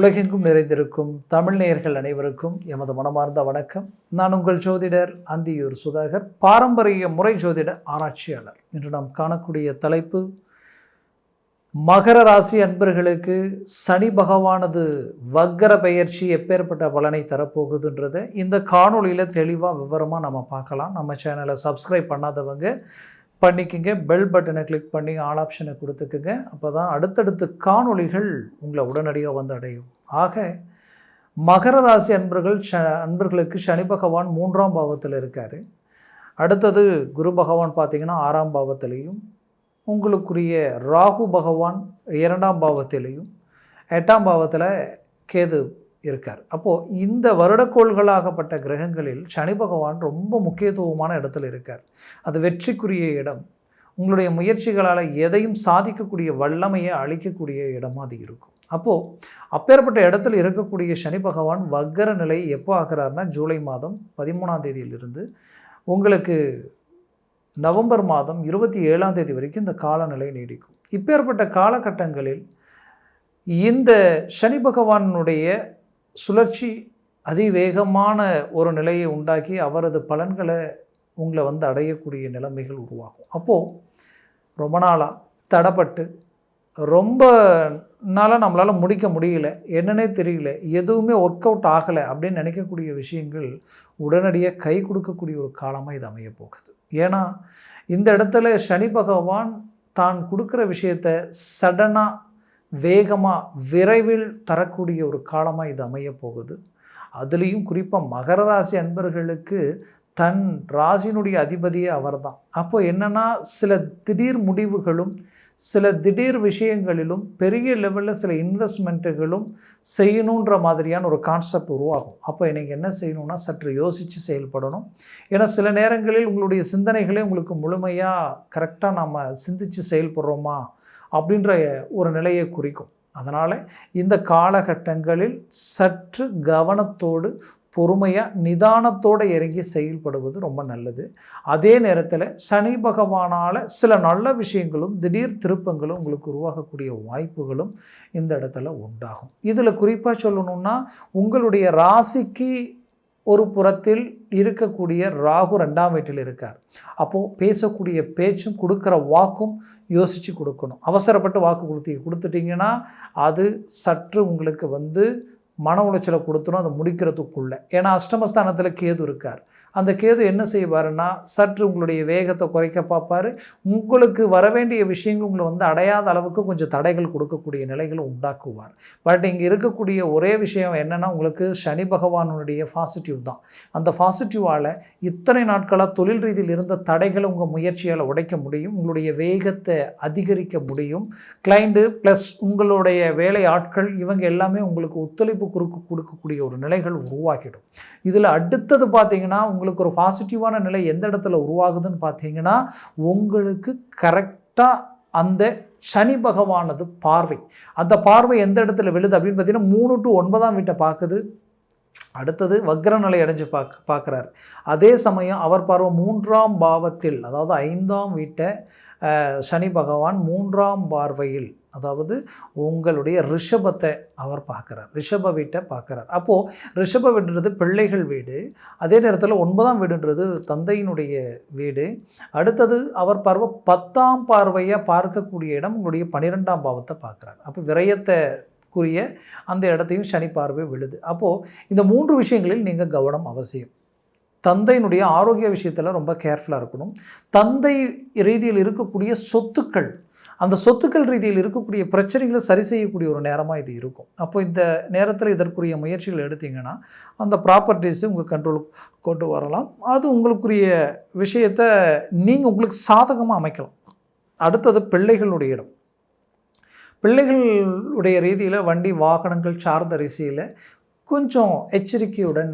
உலகெங்கும் நிறைந்திருக்கும் தமிழ் நேயர்கள் அனைவருக்கும் எமது மனமார்ந்த வணக்கம். நான் உங்கள் ஜோதிடர் அந்தியூர் சுதாகர் பாரம்பரிய முறை ஜோதிட ஆராய்ச்சியாளர். இன்று நாம் காணக்கூடிய தலைப்பு மகர ராசி அன்பர்களுக்கு சனி பகவானது வக்கர பெயர்ச்சி எப்பேற்பட்ட பலனை தரப்போகுதுன்றதை இந்த காணொளியில் தெளிவாக விவரமாக நம்ம பார்க்கலாம். நம்ம சேனலை சப்ஸ்கிரைப் பண்ணாதவங்க பண்ணிக்கங்க. பெல் பட்டனை கிளிக் பண்ணி ஆல் ஆப்ஷனை கொடுத்துக்குங்க. அப்போ தான் அடுத்தடுத்து காணொளிகள் உங்களை உடனடியாக வந்து அடையும். ஆக மகர ராசி அன்பர்கள் ச அன்பர்களுக்கு சனி பகவான் மூன்றாம் பாவத்தில் இருக்கார். அடுத்தது குரு பகவான் பார்த்தீங்கன்னா ஆறாம் பாவத்திலையும் உங்களுக்குரிய ராகு பகவான் இரண்டாம் பாவத்திலையும் எட்டாம் பாவத்தில் கேது இருக்கார். அப்போது இந்த வருடக்கோள்களாகப்பட்ட கிரகங்களில் சனி பகவான் ரொம்ப முக்கியத்துவமான இடத்துல இருக்கார். அது வெற்றிக்குரிய இடம். உங்களுடைய முயற்சிகளால் எதையும் சாதிக்கக்கூடிய வல்லமையை அளிக்கக்கூடிய இடமா அது இருக்கும். அப்போது அப்பேற்பட்ட இடத்துல இருக்கக்கூடிய சனி பகவான் வக்கர நிலை எப்போ ஆகிறார்னா ஜூலை மாதம் பதிமூணாம் தேதியிலிருந்து உங்களுக்கு நவம்பர் மாதம் இருபத்தி ஏழாம் தேதி வரைக்கும் இந்த காலநிலை நீடிக்கும். இப்பேற்பட்ட காலகட்டங்களில் இந்த சனி பகவானுடைய சுழற்சி அதிவேகமான ஒரு நிலையை உண்டாக்கி அவரது பலன்களை உங்களை வந்து அடையக்கூடிய நிலைமைகள் உருவாகும். அப்போது ரொம்ப நாளாக தடப்பட்டு ரொம்ப நாளாக நம்மளால் முடிக்க முடியல என்னன்னே தெரியல எதுவுமே ஒர்க் அவுட் ஆகலை அப்படின்னு நினைக்கக்கூடிய விஷயங்கள் உடனடியாக கை கொடுக்கக்கூடிய ஒரு காலமாக இது அமைய போகுது. ஏன்னா இந்த இடத்துல சனி பகவான் தான் கொடுக்குற விஷயத்த சடனாக வேகமாக விரைவில் தரக்கூடிய ஒரு காலமாக இது அமைய போகுது. அதுலேயும் குறிப்பாக மகர ராசி அன்பர்களுக்கு தன் ராசினுடைய அதிபதியே அவர்தான். அப்போ என்னென்னா சில திடீர் முடிவுகளும் சில திடீர் விஷயங்களிலும் பெரிய லெவலில் சில இன்வெஸ்ட்மெண்ட்டுகளும் செய்யணுன்ற மாதிரியான ஒரு கான்செப்ட் உருவாகும். அப்போ எனக்கு என்ன செய்யணும்னா சற்று யோசித்து செயல்படணும். ஏன்னா சில நேரங்களில் உங்களுடைய சிந்தனைகளே உங்களுக்கு முழுமையாக கரெக்டாக நம்ம சிந்தித்து செயல்படுறோமா? அப்படின்ற ஒரு நிலையை குறிக்கும். அதனால் இந்த காலகட்டங்களில் சற்று கவனத்தோடு பொறுமையாக நிதானத்தோடு இறங்கி செயல்படுவது ரொம்ப நல்லது. அதே நேரத்தில் சனி பகவானால் சில நல்ல விஷயங்களும் திடீர் திருப்பங்களும் உங்களுக்கு உருவாகக்கூடிய வாய்ப்புகளும் இந்த இடத்துல உண்டாகும். இதில் குறிப்பாக சொல்லணும்னா உங்களுடைய ராசிக்கு ஒரு புறத்தில் இருக்கக்கூடிய ராகு ரெண்டாம் வீட்டில் இருக்கார். அப்போது பேசக்கூடிய பேச்சும் கொடுக்குற வாக்கும் யோசித்து கொடுக்கணும். அவசரப்பட்டு வாக்கு கொடுத்தி கொடுத்துட்டிங்கன்னா அது சற்று உங்களுக்கு வந்து மன உளைச்சலை கொடுத்துரும். அதை முடிக்கிறதுக்குள்ளே. ஏன்னா அஷ்டமஸ்தானத்தில் கேது இருக்கார். அந்த கேது என்ன செய்வாருன்னா சற்று உங்களுடைய வேகத்தை குறைக்க பார்ப்பார். உங்களுக்கு வர வேண்டிய விஷயங்கள் உங்களை வந்து அடையாத அளவுக்கு கொஞ்சம் தடைகள் கொடுக்கக்கூடிய நிலைகளை உண்டாக்குவார். பட் இங்கே இருக்கக்கூடிய ஒரே விஷயம் என்னென்னா உங்களுக்கு சனி பகவானுடைய பாசிட்டிவ் தான். அந்த பாசிட்டிவால் இத்தனை நாட்களாக தொழில் ரீதியில் இருந்த தடைகளை உங்கள் முயற்சியால் உடைக்க முடியும். உங்களுடைய வேகத்தை அதிகரிக்க முடியும். கிளைண்ட்டு ப்ளஸ் உங்களுடைய வேலை ஆட்கள் இவங்க எல்லாமே உங்களுக்கு ஒத்துழைப்பு கொடுக்க கொடுக்கக்கூடிய ஒரு நிலைகள் உருவாக்கிடும் இதில் அடுத்தது பார்த்தீங்கன்னா உங்களுக்கு ஒரு பாசிட்டிவான நிலை எந்த இடத்துல உருவாகுதுன்னு பார்த்தீங்கன்னா உங்களுக்கு கரெக்டாக அந்த சனி பகவானது பார்வை. அந்த பார்வை எந்த இடத்துல விழுது அப்படின்னு பார்த்தீங்கன்னா மூணு டு ஒன்பதாம் வீட்டை பார்க்குது. அடுத்தது வக்ரநிலை அடைஞ்சு பார்க்க பார்க்குறார். அதே சமயம் அவர் பார்வை மூன்றாம் பாவத்தில் அதாவது ஐந்தாம் வீட்டை சனி பகவான் மூன்றாம் பார்வையில் அதாவது உங்களுடைய ரிஷபத்தை அவர் பார்க்குறார். ரிஷப வீட்டை பார்க்குறார். அப்போது ரிஷப வீடுன்றது பிள்ளைகள் வீடு. அதே நேரத்தில் ஒன்பதாம் வீடுன்றது தந்தையினுடைய வீடு. அடுத்தது அவர் பார்வை பத்தாம் பார்வையாக பார்க்கக்கூடிய இடம் உங்களுடைய பன்னிரெண்டாம் பாவத்தை பார்க்குறார். அப்போ விரயத்தை குறிய அந்த இடத்தையும் சனி பார்வை விழுது. அப்போது இந்த மூன்று விஷயங்களில் நீங்கள் கவனம் அவசியம். தந்தையினுடைய ஆரோக்கிய விஷயத்தில் ரொம்ப கேர்ஃபுல்லாக இருக்கணும். தந்தை ரீதியில் இருக்கக்கூடிய சொத்துக்கள் அந்த சொத்துக்கள் ரீதியில் இருக்கக்கூடிய பிரச்சனைகளை சரி செய்யக்கூடிய ஒரு நேரமாக இது இருக்கும். அப்போ இந்த நேரத்தில் இதற்குரிய முயற்சிகள் எடுத்தீங்கன்னா அந்த ப்ராப்பர்ட்டிஸை உங்கள் கண்ட்ரோலுக்கு கொண்டு வரலாம். அது உங்களுக்குரிய விஷயத்தை நீங்கள் உங்களுக்கு சாதகமாக அமைக்கலாம். அடுத்தது பிள்ளைகளுடைய இடம். பிள்ளைகளுடைய ரீதியில் வண்டி வாகனங்கள் சார்ந்த ரிசையில் கொஞ்சம் எச்சரிக்கையுடன்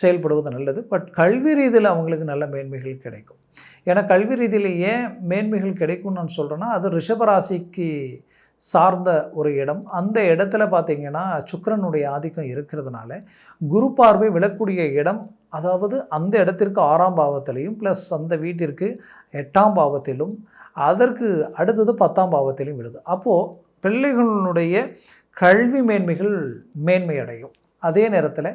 செயல்படுவது நல்லது. பட் கல்வி ரீதியில் அவங்களுக்கு நல்ல மேன்மைகள் கிடைக்கும். ஏன்னா கல்வி ரீதியில் ஏன் மேன்மைகள் கிடைக்கும்னு நான் சொல்கிறேன்னா அது ரிஷபராசிக்கு சார்ந்த ஒரு இடம். அந்த இடத்துல பார்த்திங்கன்னா சுக்கரனுடைய ஆதிக்கம் இருக்கிறதுனால குரு பார்வை விழக்கூடிய இடம். அதாவது அந்த இடத்திற்கு ஆறாம் பாவத்திலையும் ப்ளஸ் அந்த வீட்டிற்கு எட்டாம் பாவத்திலும் அதற்கு அடுத்தது பத்தாம் பாவத்திலையும் விழுது. அப்போது பிள்ளைகளுடைய கல்வி மேன்மைகள் மேன்மை அடையும் அதே நேரத்தில்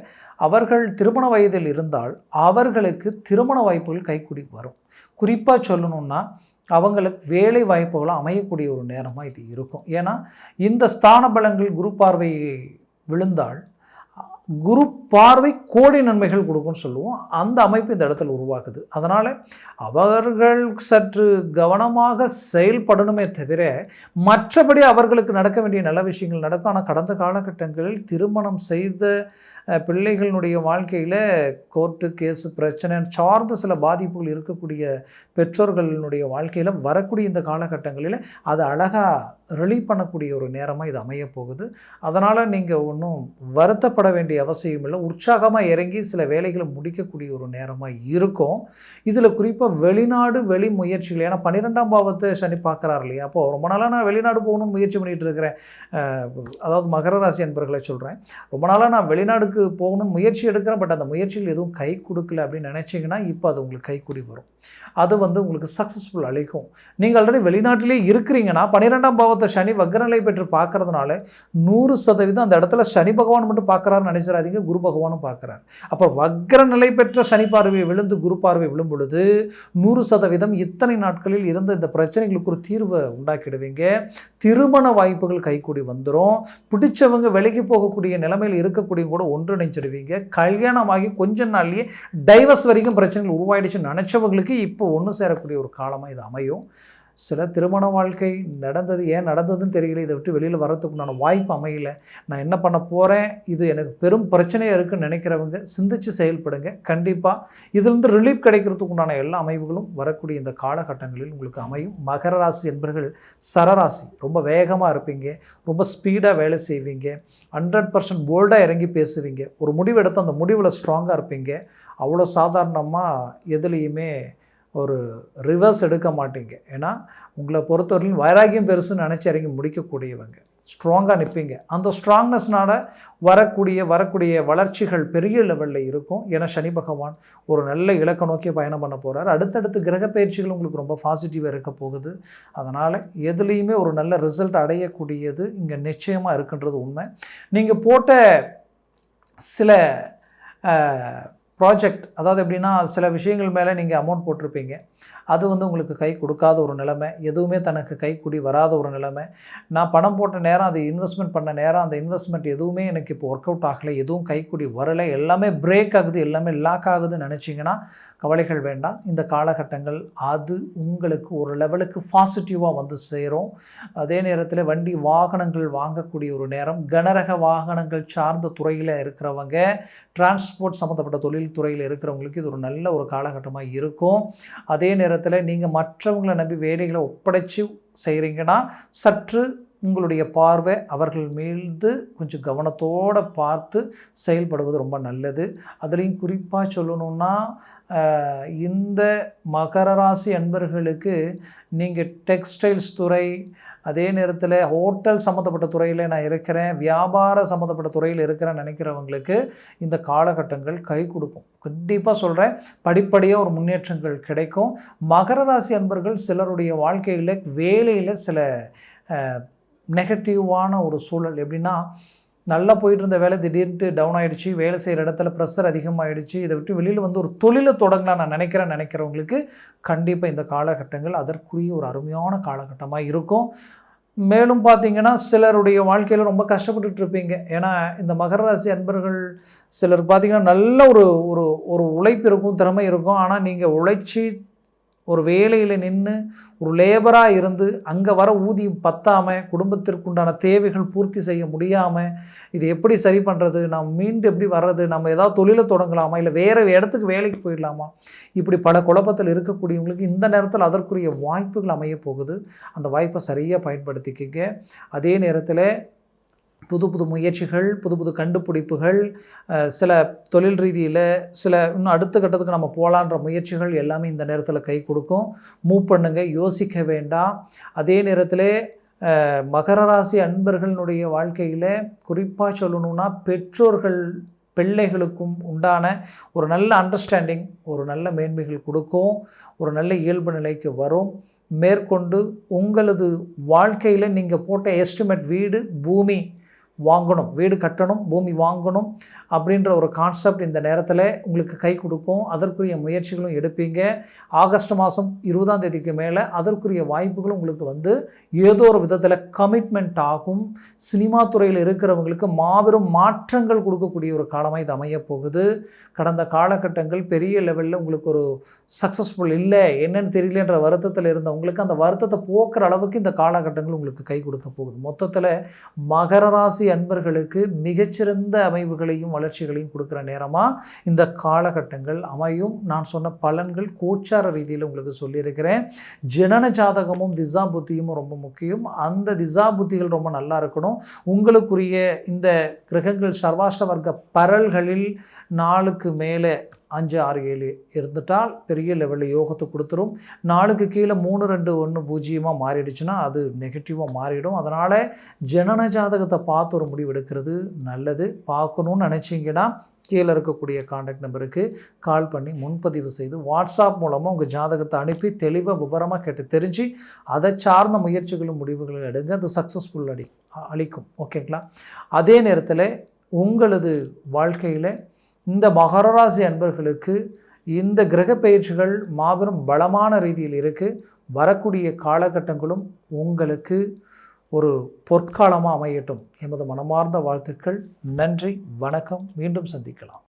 அவர்கள் திருமண வயதில் இருந்தால் அவர்களுக்கு திருமண வாய்ப்புகள் கைக்கூடி வரும். குறிப்பாக சொல்லணும்னா அவங்களுக்கு வேலை வாய்ப்புகளும் அமையக்கூடிய ஒரு நேரமாக இது இருக்கும். ஏன்னா இந்த ஸ்தான பலங்கள் குரு பார்வை விழுந்தால் குரு பார்வை கோடி நன்மைகள் கொடுக்கும்னு சொல்லுவோம். அந்த அமைப்பு இந்த இடத்துல உருவாக்குது அதனால் அவர்கள் சற்று கவனமாக செயல்படணுமே தவிர மற்றபடி அவர்களுக்கு நடக்க வேண்டிய நல்ல விஷயங்கள் நடக்கும். ஆனால் கடந்த காலகட்டங்களில் திருமணம் செய்த பிள்ளைகளினுடைய வாழ்க்கையில் கோர்ட்டு கேஸு பிரச்சனை சார்ந்த சில பாதிப்புகள் இருக்கக்கூடிய பெற்றோர்களினுடைய வாழ்க்கையில் வரக்கூடிய இந்த காலகட்டங்களில் அதை அழகாக ரிலீவ் பண்ணக்கூடிய ஒரு நேரமாக இது அமையப் போகுது. அதனால் நீங்கள் ஒன்றும் வருத்தப்பட வேண்டிய அவசியம் இல்லை. உற்சாகமாக இறங்கி சில வேலைகளை முடிக்கக்கூடிய ஒரு நேரமாக இருக்கும். இதில் குறிப்பாக வெளிநாடு வெளி முயற்சிகள் ஏன்னா பன்னிரெண்டாம் பாவத்தை சனி பார்க்குறாரு இல்லையா? அப்போது ரொம்ப நாளாக நான் வெளிநாடு போகணும்னு முயற்சி பண்ணிகிட்டு இருக்கிறேன். அதாவது மகர ராசி அன்பர்களை சொல்கிறேன் ரொம்ப நாளாக நான் வெளிநாடுக்கு போகணும்னு முயற்சி எடுக்கிறேன். பட் அந்த முயற்சியில் எதுவும் கை கொடுக்கல அப்படின்னு நினச்சிங்கன்னா இப்போ அது உங்களுக்கு கைக்கூடி வரும். அது வந்து உங்களுக்கு சக்ஸஸ்ஃபுல் அளிக்கும். நீங்கள் ஆல்ரெடி வெளிநாட்டிலே இருக்கிறீங்கன்னா பன்னிரெண்டாம் பாவத்தை சனி வக்ரநிலை பெற்று பார்க்கறதுனால நூறு சதவீதம் அந்த இடத்துல சனி பகவான் மட்டும் பார்க்குறாருன்னு நினைச்சிடாதீங்க குரு பகவானும் பார்க்குறார். அப்போ வக்ர நிலை பெற்ற சனி பார்வை விழுந்து குரு பார்வை விழும் பொழுது நூறு சதவீதம் இத்தனை நாட்களில் இருந்த இந்த பிரச்சனைகளுக்கு ஒரு தீர்வை உண்டாக்கிடுவீங்க. திருமண வாய்ப்புகள் கைக்கூடி வந்துடும் பிடிச்சவங்க விலகி போகக்கூடிய நிலைமையில் இருக்கக்கூடிய கூட ஒன்றிணைச்சிடுவீங்க கல்யாணமாகி கொஞ்ச நாள்லேயே டைவர்ஸ் வரைக்கும் பிரச்சனைகள் உருவாயிடுச்சுன்னு நினச்சவங்களுக்கு இப்போ ஒன்று சேரக்கூடிய ஒரு காலமாக இது அமையும். சில திருமண வாழ்க்கை நடந்தது ஏன் நடந்ததுன்னு தெரியல. இதை விட்டு வெளியில் வரத்துக்குண்டான வாய்ப்பு அமையல. நான் என்ன பண்ண போகிறேன் இது எனக்கு பெரும் பிரச்சனையாக இருக்குன்னு நினைக்கிறவங்க சிந்திச்சு செயல்படுங்க. கண்டிப்பாக இதிலிருந்து ரிலீஃப் கிடைக்கிறதுக்கு உண்டான எல்லா அமைவுகளும் வரக்கூடிய இந்த காலகட்டங்களில் உங்களுக்கு அமையும். மகர ராசி என்பர்கள் சரராசி ரொம்ப வேகமாக இருப்பீங்க. ரொம்ப ஸ்பீடாக வேலை செய்வீங்க. ஹண்ட்ரட் பர்சன்ட் போல்டாக இறங்கி பேசுவீங்க. ஒரு முடிவு எடுத்து அந்த முடிவில் ஸ்ட்ராங்காக இருப்பீங்க. அவ்வளோ சாதாரணமாக எதுலேயுமே ஒரு ரிவர்ஸ் எடுக்க மாட்டீங்க. ஏன்னா உங்களை பொறுத்தவரையிலும் வைராகியம் பெருசுன்னு நினச்சி இறங்கி முடிக்கக்கூடியவங்க. ஸ்ட்ராங்காக நிற்பீங்க அந்த ஸ்ட்ராங்னஸ்னால வரக்கூடிய வரக்கூடிய வளர்ச்சிகள் பெரிய லெவலில் இருக்கும். ஏன்னா சனி பகவான் ஒரு நல்ல இலக்க நோக்கி பயணம் பண்ண போகிறார் அடுத்தடுத்து கிரக பயிற்சிகள் உங்களுக்கு ரொம்ப பாசிட்டிவாக இருக்க போகுது. அதனால் எதுலேயுமே ஒரு நல்ல ரிசல்ட் அடையக்கூடியது இங்கே நிச்சயமாக இருக்குன்றது உண்மை. நீங்கள் போட்ட சில ப்ராஜெக்ட் அதாவது எப்படின்னா சில விஷயங்கள் மேலே நீங்கள் அமௌண்ட் போட்டிருப்பீங்க. அது வந்து உங்களுக்கு கை கொடுக்காத ஒரு நிலைமை எதுவுமே தனக்கு கை கூடி வராத ஒரு நிலைமை. நான் பணம் போட்ட நேரம் அது இன்வெஸ்ட்மெண்ட் பண்ண நேரம் அந்த இன்வெஸ்ட்மெண்ட் எதுவுமே எனக்கு இப்போ ஒர்க் அவுட் ஆகலை எதுவும் கைக்குடி வரலை எல்லாமே பிரேக் ஆகுது எல்லாமே லாக் ஆகுதுன்னு நினச்சிங்கன்னா கவலைகள் வேண்டாம். இந்த காலகட்டங்கள் அது உங்களுக்கு ஒரு லெவலுக்கு பாசிட்டிவாக வந்து சேரும். அதே நேரத்தில் வண்டி வாகனங்கள் வாங்கக்கூடிய ஒரு நேரம் கனரக வாகனங்கள் சார்ந்த துறையில் இருக்கிறவங்க டிரான்ஸ்போர்ட் சம்மந்தப்பட்ட தொழில் துறையில் இருக்கிறவங்களுக்கு இது ஒரு நல்ல ஒரு காலகட்டமாக இருக்கும். அதே நேரத்தில் நீங்கள் மற்றவங்களை நம்பி வேலைகளை ஒப்படைச்சு செய்கிறீங்கன்னா சற்று உங்களுடைய பார்வை அவர்கள் மீது கொஞ்சம் கவனத்தோடு பார்த்து செயல்படுவது ரொம்ப நல்லது. அதுலேயும் குறிப்பாக சொல்லணுன்னா இந்த மகர ராசி அன்பர்களுக்கு நீங்கள் டெக்ஸ்டைல்ஸ் துறை அதே நேரத்தில் ஹோட்டல் சம்மந்தப்பட்ட துறையில் நான் இருக்கிறேன் வியாபார சம்மந்தப்பட்ட துறையில் இருக்கிறேன்னு நினைக்கிறவங்களுக்கு இந்த காலகட்டங்கள் கை கொடுக்கும். கண்டிப்பாக சொல்கிறேன் படிப்படியாக ஒரு முன்னேற்றங்கள் கிடைக்கும். மகர ராசி அன்பர்கள் சிலருடைய வாழ்க்கையில் வேலையில் சில நெகட்டிவான ஒரு சூழல். எப்படின்னா நல்லா போயிட்டு இருந்த வேலை திடீர்னு டவுன் ஆகிடுச்சு வேலை செய்கிற இடத்துல ப்ரெஷர் அதிகமாகிடுச்சு இதை விட்டு வெளியில் வந்து ஒரு தொழிலை தொடங்கலாம் நான் நினைக்கிறேன் நினைக்கிறவங்களுக்கு கண்டிப்பாக இந்த காலகட்டங்கள் அதற்குரிய ஒரு அருமையான காலகட்டமாக இருக்கும். மேலும் பார்த்தீங்கன்னா சிலருடைய வாழ்க்கையில் ரொம்ப கஷ்டப்பட்டுட்டு இருப்பீங்க ஏன்னா இந்த மகர ராசி அன்பர்கள் சிலர் பார்த்தீங்கன்னா நல்ல ஒரு ஒரு ஒரு உழைப்பு இருக்கும் திறமை இருக்கும். ஆனால் நீங்கள் உழைச்சி ஒரு வேலையில் நின்று ஒரு லேபராக இருந்து அங்கே வர ஊதியம் பத்தாமல் குடும்பத்திற்குண்டான தேவைகள் பூர்த்தி செய்ய முடியாமல் இது எப்படி சரி பண்ணுறது நாம் மீண்டு எப்படி வர்றது? நம்ம ஏதாவது தொழிலை தொடங்கலாமா? இல்லை வேறு இடத்துக்கு வேலைக்கு போயிடலாமா? இப்படி பல குழப்பத்தில் இருக்கக்கூடியவங்களுக்கு இந்த நேரத்தில் அதற்குரிய வாய்ப்புகள் அமைய போகுது. அந்த வாய்ப்பை சரியாக பயன்படுத்திக்கிங்க. அதே நேரத்தில் புது புது முயற்சிகள் புது புது கண்டுபிடிப்புகள் சில தொழில் ரீதியில் சில இன்னும் அடுத்த கட்டத்துக்கு நம்ம போகலான்ற முயற்சிகள் எல்லாமே இந்த நேரத்தில் கை கொடுக்கும். மூவ் பண்ணுங்க யோசிக்க வேண்டாம். அதே நேரத்தில் மகர ராசி அன்பர்களுடைய வாழ்க்கையில் குறிப்பாக சொல்லணும்னா பெற்றோர்கள் பிள்ளைகளுக்கும் உண்டான ஒரு நல்ல அண்டர்ஸ்டாண்டிங் ஒரு நல்ல மேன்மைகள் கொடுக்கும் ஒரு நல்ல இயல்பு நிலைக்கு வரும். மேற்கொண்டு உங்களது வாழ்க்கையில் நீங்கள் போட்ட எஸ்டிமேட் வீடு பூமி வாங்கணும். வீடு கட்டணும் பூமி வாங்கணும் அப்படின்ற ஒரு கான்செப்ட் இந்த நேரத்தில் உங்களுக்கு கை கொடுக்கும். அதற்குரிய முயற்சிகளும் எடுப்பீங்க. ஆகஸ்ட் மாதம் இருபதாம் தேதிக்கு மேலே அதற்குரிய வாய்ப்புகளும் உங்களுக்கு வந்து ஏதோ ஒரு விதத்தில் கமிட்மெண்ட் ஆகும். சினிமா துறையில் இருக்கிறவங்களுக்கு மாபெரும் மாற்றங்கள் கொடுக்கக்கூடிய ஒரு காலமாக இது அமைய போகுது. கடந்த காலகட்டங்கள் பெரிய லெவலில் உங்களுக்கு ஒரு சக்ஸஸ்ஃபுல் இல்லை என்னன்னு தெரியலன்ற வருத்தத்தில் இருந்தவங்களுக்கு அந்த வருத்தத்தை போக்குற அளவுக்கு இந்த காலகட்டங்கள் உங்களுக்கு கை கொடுக்க போகுது. மொத்தத்தில் மகர ராசி அன்பர்களுக்கு மிகச்சிறந்த அமைவுகளையும் வளர்ச்சிகளையும் கொடுக்குற நேரமாக இந்த காலகட்டங்கள் அமையும். நான் சொன்ன பலன்கள் கோச்சார ரீதியில் உங்களுக்கு சொல்லியிருக்கிறேன். ஜனன ஜாதகமும் திசா புத்தியும் ரொம்ப முக்கியம். அந்த திசா புத்திகள் ரொம்ப நல்லா இருக்கணும். உங்களுக்குரிய இந்த கிரகங்கள் சர்வாஷ்ட வர்க்க பரல்களில் நாளுக்கு மேலே அஞ்சு ஆறு ஏழு இருந்துட்டால் பெரிய லெவலில் யோகத்தை கொடுத்துரும். நாளுக்கு கீழே மூணு ரெண்டு ஒன்று பூஜ்ஜியமாக மாறிடுச்சுன்னா அது நெகட்டிவாக மாறிடும். அதனால் ஜனன ஜாதகத்தை பார்த்து ஒரு முடிவு எடுக்கிறது நல்லது. பார்க்கணுன்னு நினச்சிங்கன்னா கீழே இருக்கக்கூடிய காண்டாக்ட் நம்பருக்கு கால் பண்ணி முன்பதிவு செய்து வாட்ஸ்அப் மூலமாக உங்கள் ஜாதகத்தை அனுப்பி தெளிவாக விவரமாக கேட்டு தெரிஞ்சு அதை சார்ந்த முயற்சிகளும் முடிவுகளும் எடுங்க. அது சக்ஸஸ்ஃபுல் அடி அளிக்கும். ஓகேங்களா அதே நேரத்தில் உங்களது வாழ்க்கையில் இந்த மகர ராசி அன்பர்களுக்கு இந்த கிரக பயிற்சிகள் மாபெரும் பலமான ரீதியில் இருக்குது வரக்கூடிய காலகட்டங்களும் உங்களுக்கு ஒரு பொற்காலமாக அமையட்டும். எமது மனமார்ந்த வாழ்த்துக்கள். நன்றி வணக்கம். மீண்டும் சந்திக்கலாம்.